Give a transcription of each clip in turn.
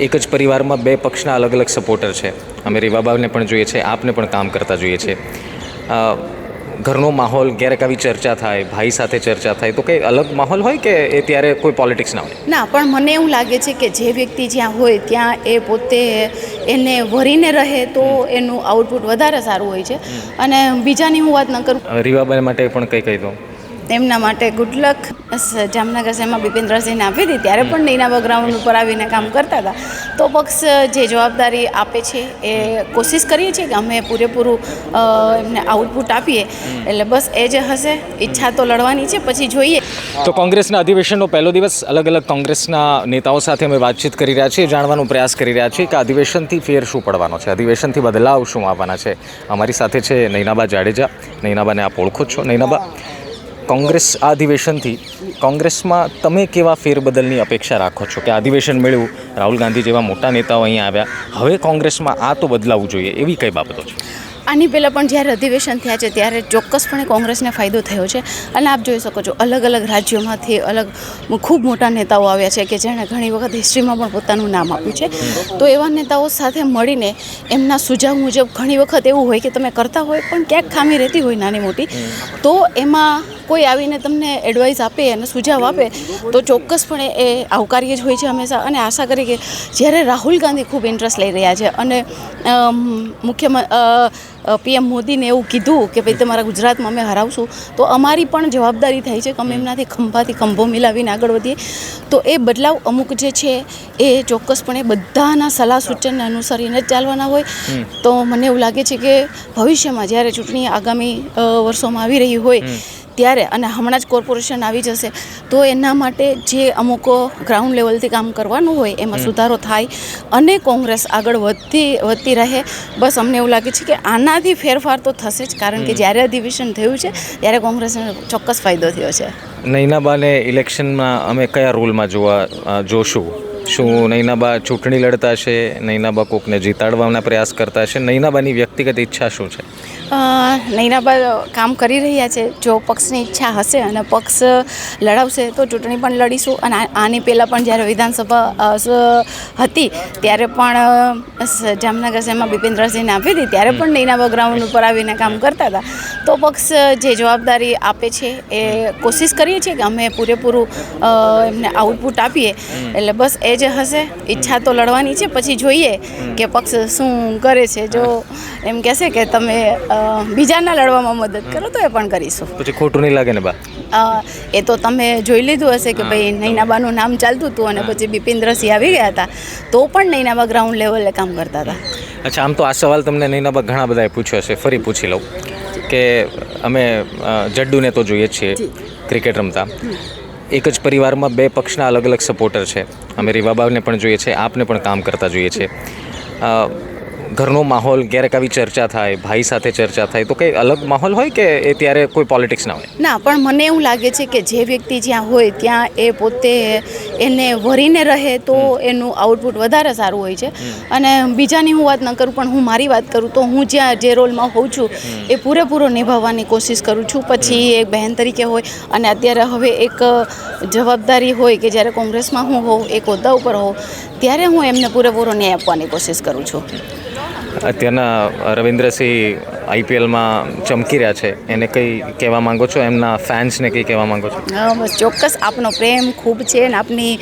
એક જ પરિવારમાં બે પક્ષના અલગ અલગ સપોર્ટર છે. અમે રીવાબાને પણ જોઈએ છે આપને પણ કામ કરતા જોઈએ છે. ઘરનો માહોલ ક્યારેક આવી ચર્ચા થાય ભાઈ સાથે ચર્ચા થાય તો કંઈ અલગ માહોલ હોય કે એ ત્યારે કોઈ પોલિટિક્સ ના હોય? ના પણ મને એવું લાગે છે કે જે વ્યક્તિ જ્યાં હોય ત્યાં એ પોતે એને વરીને રહે તો એનું આઉટપુટ વધારે સારું હોય છે. અને બીજાની હું વાત ન કરું. રીવાબાઈ રીવાબા માટે પણ કંઈ કહી દો એમના માટે ગુડ લક જામનગર શહેરમાં ભૂપેન્દ્રસિંહને આપી હતી ત્યારે પણ નૈનાબા ગ્રાઉન્ડ ઉપર આવીને કામ કરતા હતા. તો પક્ષ જે જવાબદારી આપે છે એ કોશિશ કરીએ છીએ કે અમે પૂરેપૂરું એમને આઉટપુટ આપીએ. એટલે બસ એ જે હશે ઈચ્છા તો લડવાની છે પછી જોઈએ. તો કોંગ્રેસના અધિવેશનનો પહેલો દિવસ અલગ અલગ કોંગ્રેસના નેતાઓ સાથે અમે વાતચીત કરી રહ્યા છીએ જાણવાનો પ્રયાસ કરી રહ્યા છીએ કે અધિવેશનથી ફેર શું પડવાનો છે? અધિવેશનથી બદલાવ શું આવવાના છે? અમારી સાથે છે નૈનાબા જાડેજા. નૈનાબાને આપ ઓળખો છો. નૈનાબા કોંગ્રેસ આ અધિવેશનથી કોંગ્રેસમાં તમે કેવા ફેરબદલની અપેક્ષા રાખો છો? કે આ અધિવેશન મળ્યું રાહુલ ગાંધી જેવા મોટા નેતાઓ અહીંયા આવ્યા. હવે કોંગ્રેસમાં આ તો બદલાવવું જોઈએ, એવી કઈ બાબતો છે? આની પહેલાં પણ જ્યારે અધિવેશન થયા છે, ત્યારે ચોક્કસપણે કોંગ્રેસને ફાયદો થયો છે. અને આપ જોઈ શકો છો, અલગ અલગ રાજ્યોમાંથી અલગ ખૂબ મોટા નેતાઓ આવ્યા છે કે જેણે ઘણી વખત હિસ્ટ્રીમાં પણ પોતાનું નામ આપ્યું છે. તો એવા નેતાઓ સાથે મળીને એમના સુઝાવ મુજબ ઘણી વખત એવું હોય કે તમે કરતા હોય, પણ ક્યાંક ખામી રહેતી હોય નાની મોટી. તો એમાં કોઈ આવીને તમને એડવાઇસ આપે અને સુઝાવ આપે, તો ચોક્કસપણે એ આવકાર્ય જ હોય છે હંમેશા. અને આશા કરી કે જ્યારે રાહુલ ગાંધી ખૂબ ઇન્ટરેસ્ટ લઈ રહ્યા છે અને મુખ્યમંત્રી પીએમ મોદીને એવું કીધું કે ભાઈ તમારા ગુજરાતમાં અમે હરાવશું. તો અમારી પણ જવાબદારી થાય છે કે અમે એમનાથી ખંભાથી ખંભો મિલાવીને આગળ વધીએ. તો એ બદલાવ અમુક જે છે એ ચોક્કસપણે બધાના સલાહ સૂચનને અનુસરીને જ ચાલવાના હોય. તો મને એવું લાગે છે કે ભવિષ્યમાં જ્યારે ચૂંટણી આગામી વર્ષોમાં આવી રહી હોય ત્યારે અને હમણાં જ કોર્પોરેશન આવી જશે તો એના માટે જે અમુક ગ્રાઉન્ડ લેવલથી કામ કરવાનું હોય એમાં સુધારો થાય અને કોંગ્રેસ આગળ વધતી વધતી રહે. બસ અમને એવું લાગે છે કે આનાથી ફેરફાર તો થશે જ કારણ કે જ્યારે અધિવેશન થયું છે ત્યારે કોંગ્રેસને ચોક્કસ ફાયદો થયો છે. નૈનાબાને ઇલેક્શનમાં અમે કયા રોલમાં જોવા જોશું? શું નૈનાબા ચૂંટણી લડતા છે નૈનાબા કોકને જીતાડવાના પ્રયાસ કરતા છે નૈનાબાની વ્યક્તિગત ઈચ્છા શું છે? નૈનાબા કામ કરી રહ્યા છે. જો પક્ષની ઈચ્છા હશે અને પક્ષ લડાવશે તો ચૂંટણી પણ લડીશું. અને આની પહેલાં પણ જ્યારે વિધાનસભા હતી ત્યારે પણ જામનગર શહેરમાં ભૂપેન્દ્રસિંહને આપી હતી. ત્યારે પણ નૈનાબા ગ્રાઉન્ડ ઉપર આવીને કામ કરતા હતા. તો પક્ષ જે જવાબદારી આપે છે એ કોશિશ કરીએ છીએ કે અમે પૂરેપૂરું એમને આઉટપુટ આપીએ. એટલે બસ એ જે હશે ઈચ્છા તો લડવાની છે. પછી જોઈએ કે પક્ષ શું કરે છે. જો એમ કહેશે કે તમે બીજાના લડવામાં મદદ કરો તો એ પણ કરીશું. પછી ખોટું નહીં લાગે ને બા? એ તો તમે જોઈ લીધું હશે કે ભાઈ નૈનાબાનું નામ ચાલતું હતું અને પછી બિપિન્દ્રસિંહ આવી ગયા હતા. તો પણ નૈનાબા ગ્રાઉન્ડ લેવલે કામ કરતા હતા. અચ્છા આમ તો આ સવાલ તમને નૈનાબા ઘણા બધાએ પૂછ્યો હશે. ફરી પૂછી લઉં. કે અમે જડ્ડુને તો જોઈએ છીએ ક્રિકેટ રમતા. એક જ પરિવારમાં બે પક્ષના અલગ અલગ સપોર્ટર છે. અમે રીવાબાને પણ જોઈએ છે, આપને પણ કામ કરતા જોઈએ છે. ઘરનો માહોલ ક્યારેક આવી ચર્ચા થાય ભાઈ સાથે ચર્ચા થાય તો કંઈ અલગ માહોલ હોય કે એ ત્યારે કોઈ પોલિટિક્સ ના હોય? ના પણ મને એવું લાગે છે કે જે વ્યક્તિ જ્યાં હોય ત્યાં એ પોતે એને વરીને રહે તો એનું આઉટપુટ વધારે સારું હોય છે. અને બીજાની હું વાત ન કરું પણ હું મારી વાત કરું તો હું જ્યાં જે રોલમાં હોઉં છું એ પૂરેપૂરો નિભાવવાની કોશિશ કરું છું. પછી એક બહેન તરીકે હોય અને અત્યારે હવે એક જવાબદારી હોય કે જ્યારે કોંગ્રેસમાં હું હોઉં એક હોદ્દા ઉપર હોઉં ત્યારે હું એમને પૂરેપૂરો ન્યાય આપવાની કોશિશ કરું છું. અત્યારના રવિન્દ્રસિંહ આઈપીએલમાં ચમકી રહ્યા છે. એને કંઈ કહેવા માંગો છો? એમના ફેન્સને કંઈ કહેવા માંગો છો? બસ ચોક્કસ આપનો પ્રેમ ખૂબ છે અને આપની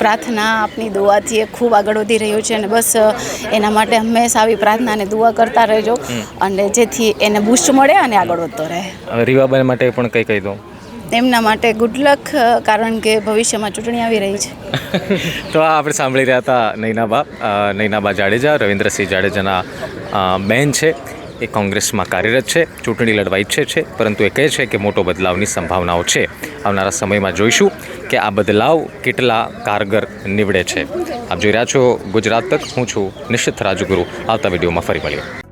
પ્રાર્થના આપની દુઆથી એ ખૂબ આગળ વધી રહ્યો છે અને બસ એના માટે હંમેશા આવી પ્રાર્થના અને દુઆ કરતા રહેજો અને જેથી એને બુસ્ટ મળે અને આગળ વધતો રહે. રીવાબેન માટે પણ કંઈ કહી દો. એમના માટે ગુડ લક કારણ કે ભવિષ્યમાં ચૂંટણી આવી રહી છે. તો આ આપણે સાંભળી રહ્યા હતા નૈનાબા નૈનાબા જાડેજા, રવિન્દ્રસિંહ જાડેજાના બહેન છે. એ કોંગ્રેસમાં કાર્યરત છે, ચૂંટણી લડવા ઈચ્છે છે, પરંતુ એ કહે છે કે મોટો બદલાવની સંભાવનાઓ છે. આવનારા સમયમાં જોઈશું કે આ બદલાવ કેટલા કારગર નીવડે છે. આપ જોઈ રહ્યા છો ગુજરાત તક, હું છું નિશ્ચિત રાજગુરુ. આવતા વિડીયોમાં ફરી મળીએ.